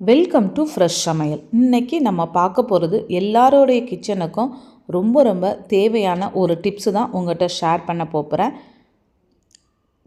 Welcome to fresh சமையல் இன்றைக்கி நம்ம பார்க்க போகிறது எல்லாரோடைய கிச்சனுக்கும் ரொம்ப ரொம்ப தேவையான ஒரு டிப்ஸு தான் உங்கள்கிட்ட ஷேர் பண்ண போகிறேன்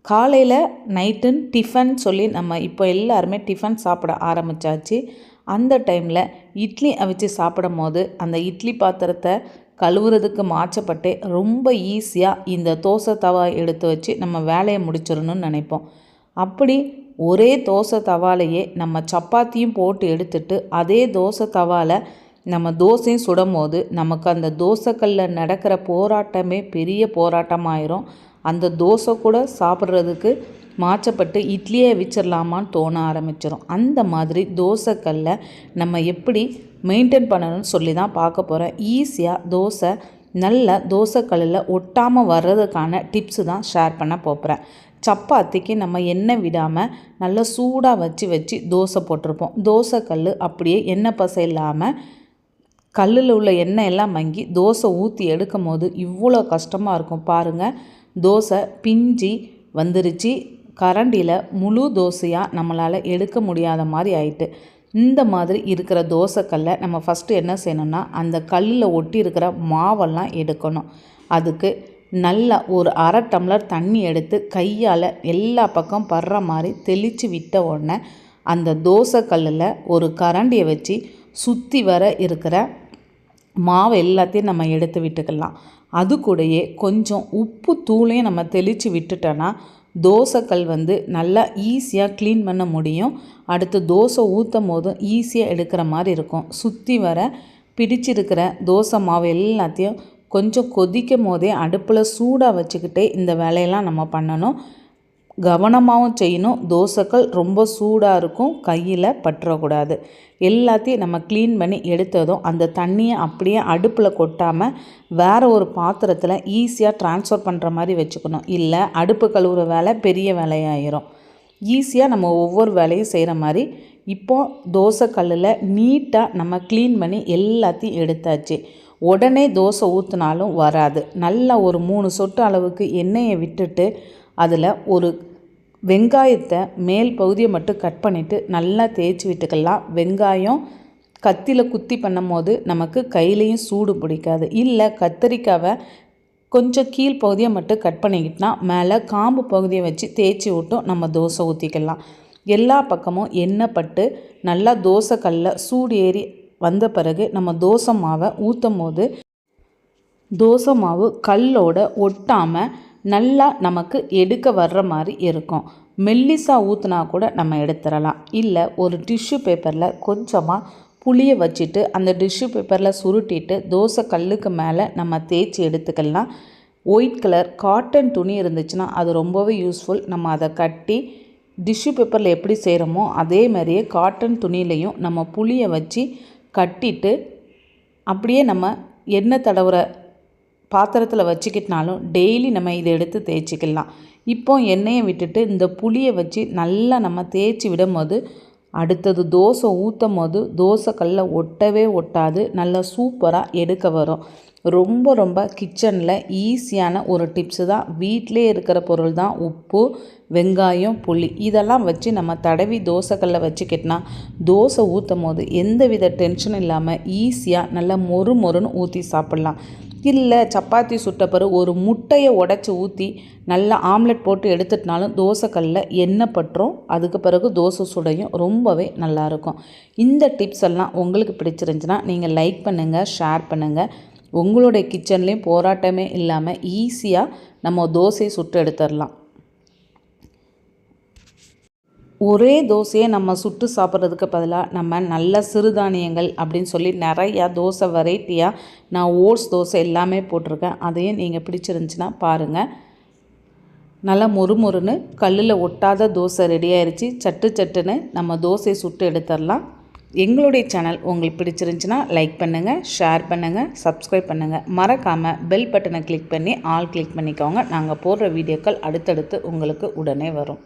காலையில் நைட்டுன்னு டிஃபன் சொல்லி நம்ம இப்போ எல்லாருமே டிஃபன் சாப்பிட ஆரம்பித்தாச்சு அந்த டைமில் இட்லி அவிச்சு சாப்பிடும் போது அந்த இட்லி பாத்திரத்தை கழுவுறதுக்கு மாற்றப்பட்டு ரொம்ப ஈஸியாக இந்த தோசை தவா எடுத்து வச்சு நம்ம வேலையை முடிச்சிடணும்னு நினைப்போம். அப்படி ஒரே தோசை தவாலையே நம்ம சப்பாத்தியும் போட்டு எடுத்துட்டு அதே தோசை தவாலை நம்ம தோசையும் சுடும் போது நமக்கு அந்த தோசைக்கல்லில் நடக்கிற போராட்டமே பெரிய போராட்டமாயிரும். அந்த தோசை கூட சாப்பிட்றதுக்கு மாற்றப்பட்டு இட்லியே வச்சிடலாமான்னு தோண ஆரம்பிச்சிடும் அந்த மாதிரி தோசைக்கல்ல நம்ம எப்படி மெயின்டைன் பண்ணணும்னு சொல்லி தான் பார்க்க போகிறேன் ஈஸியாக தோசை நல்ல தோசைக்கல்லில் ஒட்டாமல் வர்றதுக்கான டிப்ஸு தான் ஷேர் பண்ண போகிறேன் சப்பாத்திக்கு நம்ம எண்ணெய் விடாமல் நல்லா சூடாக வச்சு வச்சு தோசை போட்டிருப்போம். தோசை கல் அப்படியே எண்ணெய் பசை இல்லாமல் கல்லில் உள்ள எண்ணெய் எல்லாம் மங்கி தோசை ஊற்றி எடுக்கும் போது இவ்வளோ கஷ்டமாக இருக்கும் பாருங்கள் தோசை பிஞ்சி வந்துருச்சு. கரண்டியில் முழு தோசையாக நம்மளால் எடுக்க முடியாத மாதிரி ஆயிட்டு. இந்த மாதிரி இருக்கிற தோசைக்கல்லை நம்ம ஃபஸ்ட்டு என்ன செய்யணும்னா அந்த கல்லில் ஒட்டி இருக்கிற மாவெல்லாம் எடுக்கணும். அதுக்கு நல்லா ஒரு அரை டம்ளர் தண்ணி எடுத்து கையால் எல்லா பக்கம் படுற மாதிரி தெளித்து விட்ட உடனே அந்த தோசை கல்லில் ஒரு கரண்டியை வச்சு சுற்றி வர இருக்கிற மாவு எல்லாத்தையும் நம்ம எடுத்து விட்டுக்கலாம். அது கூடயே கொஞ்சம் உப்பு தூளையும் நம்ம தெளித்து விட்டுட்டோன்னா தோசைக்கல் வந்து நல்லா ஈஸியாக க்ளீன் பண்ண முடியும். அடுத்து தோசை ஊற்றும் போதும் ஈஸியாக எடுக்கிற மாதிரி இருக்கும். சுற்றி வர பிடிச்சிருக்கிற தோசை மாவு எல்லாத்தையும் கொஞ்சம் கொதிக்கும் போதே அடுப்பில் சூடாக வச்சுக்கிட்டே இந்த வேலையெல்லாம் நம்ம பண்ணணும். கவனமாகவும் செய்யணும். தோசைக்கள் ரொம்ப சூடாக இருக்கும். கையில் பற்றக்கூடாது. எல்லாத்தையும் நம்ம க்ளீன் பண்ணி எடுத்ததும் அந்த தண்ணியை அப்படியே அடுப்பில் கொட்டாமல் வேறு ஒரு பாத்திரத்தில் ஈஸியாக ட்ரான்ஸ்ஃபர் பண்ணுற மாதிரி வச்சுக்கணும். இல்லை அடுப்பு கழுவுற வேலை பெரிய வேலையாயிரும். ஈஸியாக நம்ம ஒவ்வொரு வேலையும் செய்கிற மாதிரி இப்போது தோசை கல்லில் நீட்டாக நம்ம க்ளீன் பண்ணி எல்லாத்தையும் எடுத்தாச்சு. உடனே தோசை ஊற்றினாலும் வராது. நல்லா ஒரு மூணு சொட்டு அளவுக்கு எண்ணெயை விட்டுட்டு அதில் ஒரு வெங்காயத்தை மேல் பகுதியை மட்டும் கட் பண்ணிவிட்டு நல்லா தேய்ச்சி விட்டுக்கலாம். வெங்காயம் கத்தியில் குத்தி பண்ணும் போது நமக்கு கையிலையும் சூடு பிடிக்காது. இல்லை கத்திரிக்காவை கொஞ்சம் கீழ் பகுதியை மட்டும் கட் பண்ணிக்கிட்டோன்னா மேலே காம்பு பகுதியை வச்சு தேய்ச்சி விட்டும் நம்ம தோசை ஊற்றிக்கலாம் எல்லா பக்கமும் எண்ணெய் பட்டு நல்லா தோசை கல்லில் சூடு ஏறி வந்த பிறகு நம்ம தோசை மாவை ஊற்றும் போது தோசை மாவு கல்லோட ஒட்டாமல் நல்லா நமக்கு எடுக்க வர்ற மாதிரி இருக்கும். மெல்லிசாக ஊற்றுனா கூட நம்ம எடுத்துடலாம். இல்லை ஒரு டிஷ்யூ பேப்பரில் கொஞ்சமாக புளியை வச்சுட்டு அந்த டிஷ்யூ பேப்பரில் சுருட்டிட்டு தோசை கல்லுக்கு மேலே நம்ம தேய்ச்சி எடுத்துக்கலாம். ஒயிட் கலர் காட்டன் துணி இருந்துச்சுன்னா அது ரொம்பவே யூஸ்ஃபுல். நம்ம அதை கட்டி டிஷ்யூ பேப்பரில் எப்படி செய்கிறோமோ அதே மாதிரியே காட்டன் துணியிலையும் நம்ம புளியை வச்சு கட்டிட்டு அப்படியே நம்ம எண்ணெய் தடவுற பாத்திரத்தில் வச்சுக்கிட்டனாலும் டெய்லி நம்ம இதை எடுத்து தேய்ச்சிக்கலாம். இப்போ எண்ணெயை விட்டுட்டு இந்த புளியை வச்சு நல்லா நம்ம தேய்ச்சி விடும் போது அடுத்தது தோசை ஊற்றும் போது தோசை ஒட்டவே ஒட்டாது நல்லா சூப்பராக எடுக்க வரும். ரொம்ப ரொம்ப கிச்சனில் ஈஸியான ஒரு டிப்ஸு தான். வீட்டிலே இருக்கிற பொருள் தான் உப்பு வெங்காயம் புளி. இதெல்லாம் வச்சு நம்ம தடவி தோசைக்கல்ல வச்சுக்கிட்டோன்னா தோசை ஊற்றும் போது எந்த வித டென்ஷனும் இல்லாமல் ஈஸியாக நல்லா மொறு மொறுன்னு ஊற்றி சாப்பிட்லாம். இல்லை சப்பாத்தி சுட்ட பிறகு ஒரு முட்டையை உடச்சி ஊற்றி நல்லா ஆம்லெட் போட்டு எடுத்துட்டினாலும் தோசைக்கல்லில் எண்ணெய் பட்டுரும். அதுக்கு பிறகு தோசை சுடையும். ரொம்பவே நல்லாயிருக்கும். இந்த டிப்ஸ் எல்லாம் உங்களுக்கு பிடிச்சிருந்துச்சுன்னா நீங்கள் லைக் பண்ணுங்கள் ஷேர் பண்ணுங்கள் உங்களுடைய கிச்சன்லேயும் போராட்டமே இல்லாமல் ஈஸியாக நம்ம தோசையை சுட்டு எடுத்துடலாம். ஒரே தோசையை நம்ம சுட்டு சாப்பிட்றதுக்கு பதிலாக நம்ம நல்ல சிறுதானியங்கள் அப்படின்னு சொல்லி நிறையா தோசை வெரைட்டியாக நான் ஓட்ஸ் தோசை எல்லாமே போட்டிருக்கேன். அதையும் நீங்கள் பிடிச்சிருந்துச்சின்னா பாருங்கள் நல்லா மொறுமொறுன்னு கல்லில் ஒட்டாத தோசை ரெடி ஆயிடுச்சு சட்டு சட்டுன்னு நம்ம தோசையை சுட்டு எடுத்துடலாம். எங்களுடைய சேனல் உங்களுக்கு பிடிச்சிருந்துச்சின்னா லைக் பண்ணுங்கள் ஷேர் பண்ணுங்கள் சப்ஸ்கிரைப் பண்ணுங்கள் மறக்காமல் பெல் பட்டனை கிளிக் பண்ணி ஆல் கிளிக் பண்ணிக்கோங்க. நாங்கள் போடுற வீடியோக்கள் அடுத்தடுத்து உங்களுக்கு உடனே வரும்.